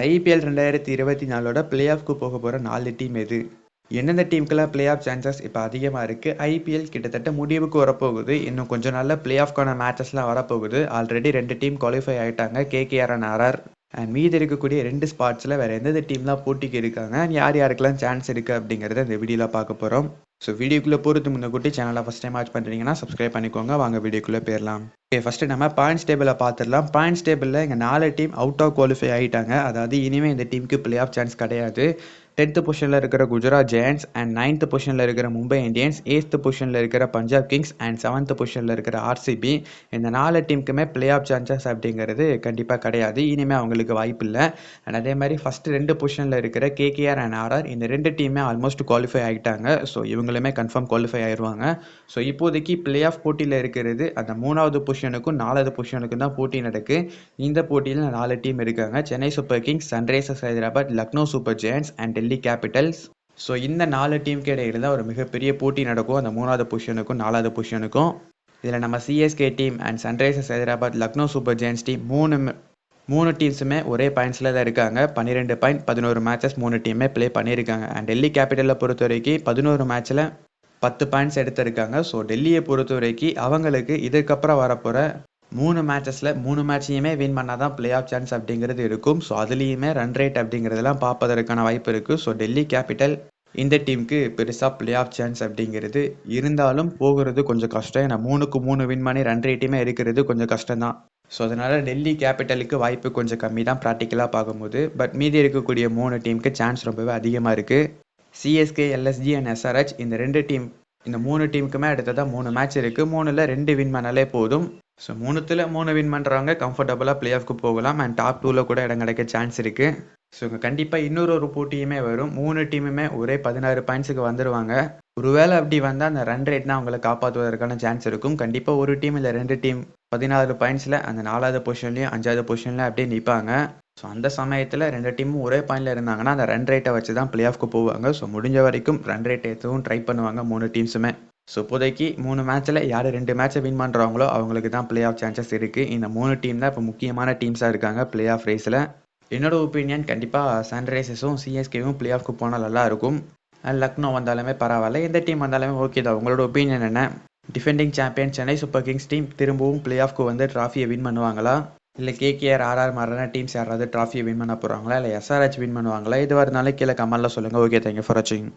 IPL ரெண்டாயிரத்தி இருபத்தி நாலோட play ஆஃப்க்கு போக போகிற நாலு டீம் எது? எந்தெந்த டீமுக்கெல்லாம் பிளே ஆஃப் சான்சஸ் இப்போ அதிகமாக இருக்குது ஐபிஎல் கிட்டத்தட்ட முடிவுக்கு வரப்போகுது. இன்னும் கொஞ்சம் நாளில் பிளே ஆஃப்க்கான மேட்சஸ்லாம் வரப்போகுது. ஆல்ரெடி ரெண்டு டீம் குவாலிஃபை ஆகிட்டாங்க K K R and R R and மீதி இருக்கக்கூடிய ரெண்டு ஸ்பாட்ஸில் வேறு எந்தெந்த டீம்லாம் போட்டிக்கு இருக்காங்க? அண்ட் யார் யாருக்கெல்லாம் சான்ஸ் இருக்குது அப்படிங்கிறத இந்த வீடியோவில் பார்க்க போகிறோம் ஸோ வீடியோக்குள்ளே போகிறது முன்னக்கூட்டி சேனலை ஃபஸ்ட் டைம் வாட்ச் பண்ணுறீங்கன்னா சப்ஸ்கிரைப் பண்ணிக்கோங்க. வாங்க வீடியோக்குள்ளே போயிடலாம் ஓகே ஃபஸ்ட்டு நம்ம பாயிண்ட்ஸ் டேபிளை பார்த்துடலாம் பாயிண்ட்ஸ் டேபிளில் எங்கள் நாலு டீம் அவுட் ஆஃப் குவாலிஃபை ஆகிட்டாங்க அதாவது இனிமேல் இந்த டீமுக்கு பிளே ஆஃப் சான்ஸ் கிடையாது. டென்த்து பொசிஷனில் இருக்கிற குஜராத் ஜெயண்ட்ஸ் அண்ட் நைன்த்து பொசிஷனில் இருக்கிற மும்பை இந்தியன்ஸ் எய்த்து பொசிஷனில் இருக்கிற பஞ்சாப் கிங்ஸ் அண்ட் செவன்த்து பொசிஷனில் இருக்கிற ஆர்சிபி இந்த நாலு டீமுக்குமே பிளே ஆஃப் சான்சஸ் அப்படிங்கிறது கண்டிப்பாக கிடையாது. இனிமேல் அவங்களுக்கு வாய்ப்பு இல்லை. அண்ட் அதே மாதிரி ஃபஸ்ட்டு ரெண்டு பொசிஷனில் இருக்கிற கேகேஆர் அண்ட் ஆர்ஆர் இந்த ரெண்டு டீமே ஆல்மோஸ்ட் குவாலிஃபை ஆகிட்டாங்க ஸோ இவங்களுமே கன்ஃபார்ம் குவாலிஃபை ஆயிடுவாங்க ஸோ இப்போதைக்கு பிளே ஆஃப் போட்டியில் இருக்கிறது அந்த மூணாவது பொசிஷனுக்கும் நாலாவது பொசிஷனுக்கும் தான் போட்டி நடக்கு. இந்த போட்டியில் நாலு டீம் இருக்காங்க. Chennai Super Kings Sunrisers Hyderabad Lucknow Super Giants and Delhi Capitals. So இந்த நாலு டீமுக்கு இடையில தான் ஒரு மிகப்பெரிய போட்டி நடக்கும். அந்த மூணாவது பொசிஷனுக்கும் நாலாவது பொசிஷனுக்கும். இதில் நம்ம C S K team and Sunrisers Hyderabad Lucknow Super Giants team மூணு மூணு டீம்ஸுமே ஒரே பாயிண்ட்ஸில் தான் இருக்காங்க. பன்னிரெண்டு பாயிண்ட் பதினோரு மேட்சஸ் மூணு டீமே ப்ளே பண்ணியிருக்காங்க. அண்ட் டெல்லி கேபிட்டலை பொறுத்த வரைக்கும் பதினோரு மேட்ச்சில் பத்து பாயிண்ட்ஸ் எடுத்திருக்காங்க. ஸோ டெல்லியை பொறுத்த வரைக்கும் அவங்களுக்கு இதுக்கப்புறம் வரப்போகிற மூணு மேட்சஸில் மூணு மேட்சையுமே வின் பண்ணால் தான் பிளே ஆஃப் சான்ஸ் அப்படிங்கிறது இருக்கும். ஸோ அதுலேயுமே ரன் ரேட் அப்படிங்கிறதெல்லாம் பார்ப்பதற்கான வாய்ப்பு இருக்குது ஸோ டெல்லி கேபிட்டல் இந்த டீமுக்கு பெருசாக பிளே ஆஃப் சான்ஸ் அப்படிங்கிறது இருந்தாலும் போகிறது கொஞ்சம் கஷ்டம். ஏன்னா மூணுக்கு மூணு வின் பண்ணி ரன் ரேட்டுமே இருக்கிறது கொஞ்சம் கஷ்டம் தான் ஸோ அதனால் டெல்லி கேபிட்டலுக்கு வாய்ப்பு கொஞ்சம் கம்மி தான் ப்ராக்டிக்கலாக பார்க்கும்போது. பட் மீதி இருக்கக்கூடிய மூணு டீமுக்கு சான்ஸ் ரொம்பவே அதிகமாக இருக்குது சிஎஸ்கே எல்எஸ்ஜி அண்ட் எஸ்ஆர்ஹெச் இந்த ரெண்டு டீம் இந்த மூணு டீமுக்குமே அடுத்ததாக மூணு மேட்ச் இருக்குது மூணில் ரெண்டு வின் பண்ணாலே போதும். ஸோ மூணுத்தில் மூணு வின் பண்ணுறவங்க கம்ஃபர்டபுளாக பிளே ஆஃப்க்கு போகலாம். அண்ட் டாப் டூவில் கூட இடம் கிடைக்க சான்ஸ் இருக்குது ஸோ இங்கே கண்டிப்பாக இன்னொரு ஒரு போட்டியுமே வரும். மூணு டீமுமே ஒரே பதினாறு பாயிண்ட்ஸுக்கு வந்துடுவாங்க ஒருவேளை அப்படி வந்தால் அந்த ரன் ரேட்னா அவங்கள காப்பாற்றுவதற்கான சான்ஸ் இருக்கும். கண்டிப்பாக ஒரு டீம் இல்லை ரெண்டு டீம் பதினாறு பாயிண்ட்ஸில் அந்த நாலாவது பொசிஷன்லேயும் அஞ்சாவது பொசிஷன்லையும் அப்படியே நிற்பாங்க ஸோ அந்த சமயத்தில் ரெண்டு டீமும் ஒரே பாயிண்டில் இருந்தாங்கன்னா அந்த ரன் ரேட்டை வச்சு தான் பிளே ஆஃப்க்கு போவாங்க. ஸோ முடிஞ்ச வரைக்கும் ரன் ரேட் எதுவும் ட்ரை பண்ணுவாங்க மூணு டீம்ஸுமே ஸோ இப்போதைக்கு மூணு மேட்ச்சில் யார் ரெண்டு மேட்ச்சை வின் பண்ணுறாங்களோ அவங்களுக்கு தான் பிளே ஆஃப் சான்சஸ் இருக்குது இந்த மூணு டீம் தான் இப்போ முக்கியமான டீம்ஸாக இருக்காங்க பிளே ஆஃப் ரேஸில் என்னோட ஒப்பீனியன் கண்டிப்பாக சன்ரைசஸும் சிஎஸ்கேவும் பிளே ஆஃப்க்கு போனால் நல்லா இருக்கும். லக்னோ வந்தாலுமே பரவாயில்ல. எந்த டீம் வந்தாலுமே ஓகே தான். உங்களோட ஒப்பீனியன் என்ன? Defending champion Chennai Super Kings team திரும்பவும் பிளே ஆஃப்க்கு வந்து ட்ராஃபியை வின் பண்ணுவாங்களா? இல்லை கேகேஆர் ஆர்ஆர் மாதிரியான டீம்ஸ் யாராவது ட்ராஃபியை வின் பண்ண போகிறாங்களா இல்லை எஸ்ஆர்ஹெச் வின் பண்ணுவாங்களா? எதுவாக இருந்தாலும் கீழே கமெண்ட்டில் சொல்லுங்கள் ஓகே தேங்க்யூ ஃபார் வாட்சிங்